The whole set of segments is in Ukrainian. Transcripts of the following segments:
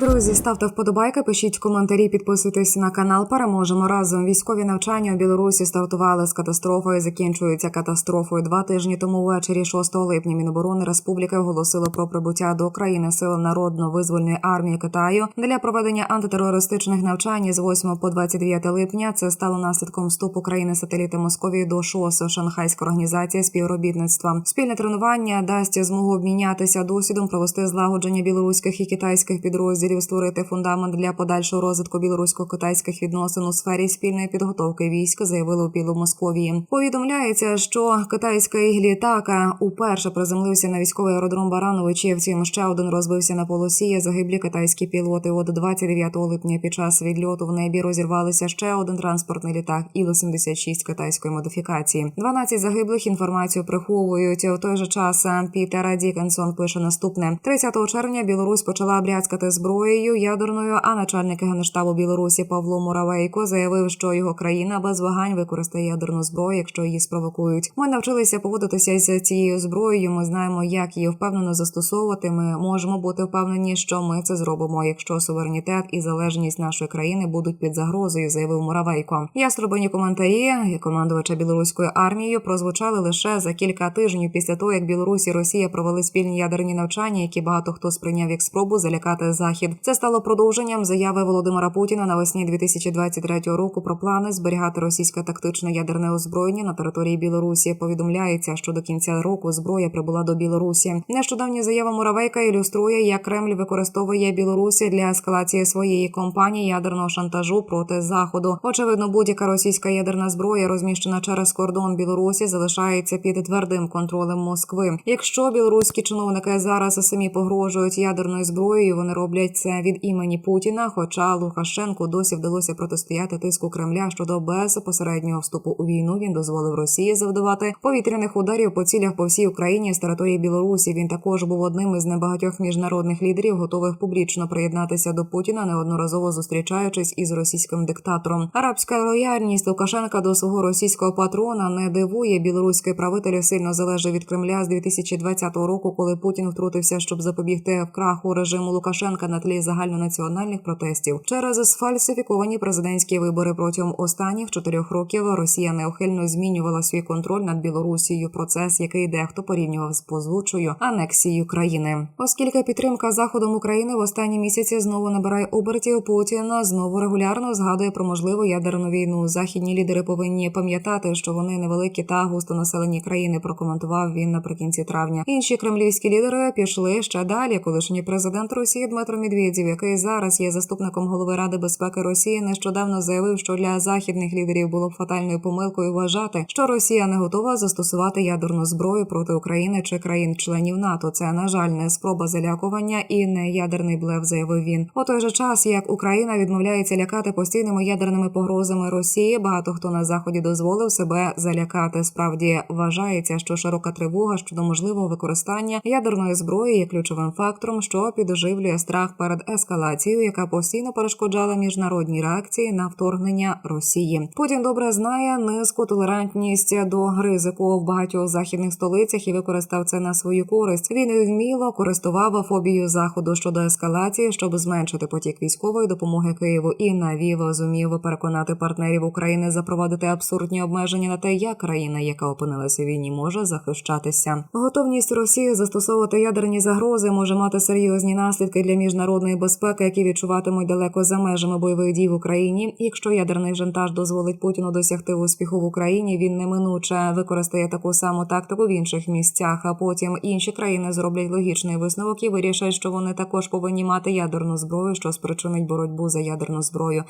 Друзі, ставте вподобайки, пишіть коментарі, підписуйтесь на канал. Переможемо разом. Військові навчання у Білорусі стартували з катастрофою. Закінчуються катастрофою. Два тижні тому ввечері 6 липня Міноборони Республіки оголосило про прибуття до країни сил народно-визвольної армії Китаю для проведення антитерористичних навчань з 8 по 29 липня. Це стало наслідком вступу країни сателіти Московії до ШОС Шанхайська організація співробітництва. Спільне тренування дасть змогу обмінятися досвідом, провести злагодження білоруських і китайських підрозділів, створити фундамент для подальшого розвитку білорусько-китайських відносин у сфері спільної підготовки військ, заявили у Білу Московії. Повідомляється, що китайський літак уперше приземлився на військовий аеродром Барановичі. Втім, ще один розбився на полосі. Загиблі китайські пілоти. От 29 липня під час відльоту в небі розірвалися ще один транспортний літак Іл-76 китайської модифікації. 12 загиблих інформацію приховують. У той же час Пітер Дікенсон пише наступне: 30 червня Білорусь почала бряцкати зброєю ядерною. А начальник генштабу Білорусі Павло Муравейко заявив, що його країна без вагань використає ядерну зброю, якщо її спровокують. Ми навчилися поводитися з цією зброєю. Ми знаємо, як її впевнено застосовувати. Ми можемо бути впевнені, що ми це зробимо, якщо суверенітет і залежність нашої країни будуть під загрозою, заявив Муравейко. Яструбині коментарі командувача білоруською армією прозвучали лише за кілька тижнів після того, як Білорусь і Росія провели спільні ядерні навчання, які багато хто сприйняв як спробу залякати захід. Це стало продовженням заяви Володимира Путіна навесні 2023 року про плани зберігати російське тактичне ядерне озброєння на території Білорусі. Повідомляється, що до кінця року зброя прибула до Білорусі. Нещодавня заява Муравейка ілюструє, як Кремль використовує Білорусі для ескалації своєї кампанії ядерного шантажу проти заходу. Очевидно, будь-яка російська ядерна зброя, розміщена через кордон Білорусі, залишається під твердим контролем Москви. Якщо білоруські чиновники зараз самі погрожують ядерною зброєю, вони роблять це від імені Путіна. Хоча Лукашенку досі вдалося протистояти тиску Кремля щодо безпосереднього вступу у війну. Він дозволив Росії завдавати повітряних ударів по цілях по всій Україні з території Білорусі. Він також був одним із небагатьох міжнародних лідерів, готових публічно приєднатися до Путіна, неодноразово зустрічаючись із російським диктатором. Арабська лояльність Лукашенка до свого російського патрона не дивує. Білоруський правитель сильно залежить від Кремля з 2020 року, коли Путін втрутився, щоб запобігти вкраху режиму Лукашенка на тлі загальнонаціональних протестів через сфальсифіковані президентські вибори протягом останніх чотирьох років. Росія неухильно змінювала свій контроль над Білорусією. Процес, який дехто порівнював з позвучою анексією країни, оскільки підтримка заходом України в останні місяці знову набирає обертів. Путін знову регулярно згадує про можливу ядерну війну. Західні лідери повинні пам'ятати, що вони невеликі та густонаселені країни. Прокоментував він наприкінці травня. Інші кремлівські лідери пішли ще далі. Колишній президент Росії Дмитро Медведєв, який зараз є заступником голови Ради безпеки Росії, нещодавно заявив, що для західних лідерів було б фатальною помилкою вважати, що Росія не готова застосувати ядерну зброю проти України чи країн-членів НАТО. Це на жаль не спроба залякування і не ядерний блеф, заявив він. У той же час, як Україна відмовляється лякати постійними ядерними погрозами Росії, багато хто на заході дозволив себе залякати. Справді вважається, що широка тривога щодо можливого використання ядерної зброї є ключовим фактором, що підоживлює страх перед ескалацією, яка постійно перешкоджала міжнародній реакції на вторгнення Росії. Путін добре знає низьку толерантність до ризику в багатьох західних столицях і використав це на свою користь. Він вміло користував фобію заходу щодо ескалації, щоб зменшити потік військової допомоги Києву і навів зумів переконати партнерів України запровадити абсурдні обмеження на те, як країна, яка опинилася в війні, може захищатися. Готовність Росії застосовувати ядерні загрози може мати серйозні наслідки для міжнародної безпеки, які відчуватимуть далеко за межами бойових дій в Україні. Якщо ядерний шантаж дозволить Путіну досягти успіху в Україні, він неминуче використає таку саму тактику в інших місцях. А потім інші країни зроблять логічний висновок і вирішать, що вони також повинні мати ядерну зброю, що спричинить боротьбу за ядерну зброю,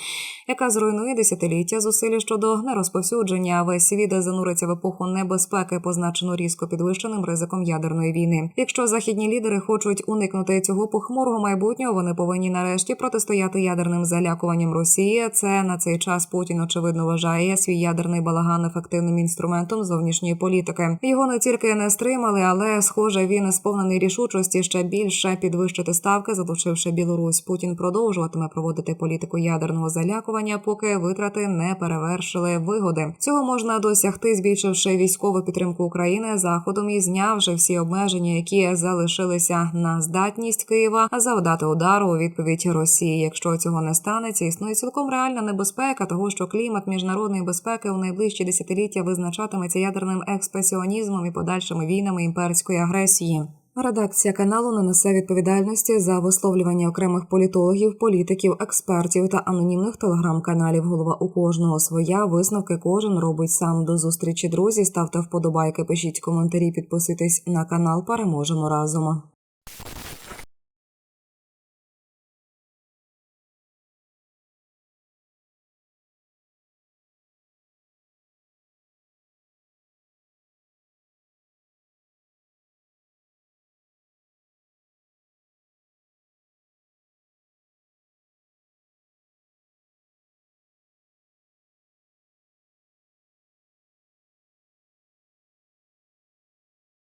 яка зруйнує десятиліття зусиль щодо нерозповсюдження. Весь світ зануриться в епоху небезпеки, позначену різко підвищеним ризиком ядерної війни. Якщо західні лідери хочуть уникнути цього похмурого майбутнього, вони повинні нарешті протистояти ядерним залякуванням Росії. Це на цей час Путін очевидно вважає свій ядерний балаган ефективним інструментом зовнішньої політики. Його не тільки не стримали, але схоже, він сповнений рішучості ще більше підвищити ставки, залучивши Білорусь. Путін продовжуватиме проводити політику ядерного залякування, поки витрати не перевершили вигоди. Цього можна досягти, збільшивши військову підтримку України заходом і знявши всі обмеження, які залишилися на здатність Києва завдати удару удару у відповідь Росії. Якщо цього не станеться, існує цілком реальна небезпека того, що клімат міжнародної безпеки у найближчі десятиліття визначатиметься ядерним експресіонізмом і подальшими війнами імперської агресії. Редакція каналу не несе відповідальності за висловлювання окремих політологів, політиків, експертів та анонімних телеграм-каналів. Голова у кожного своя висновки кожен робить сам. До зустрічі, друзі. Ставте вподобайки, пишіть коментарі, підписуйтесь на канал. Переможемо разом.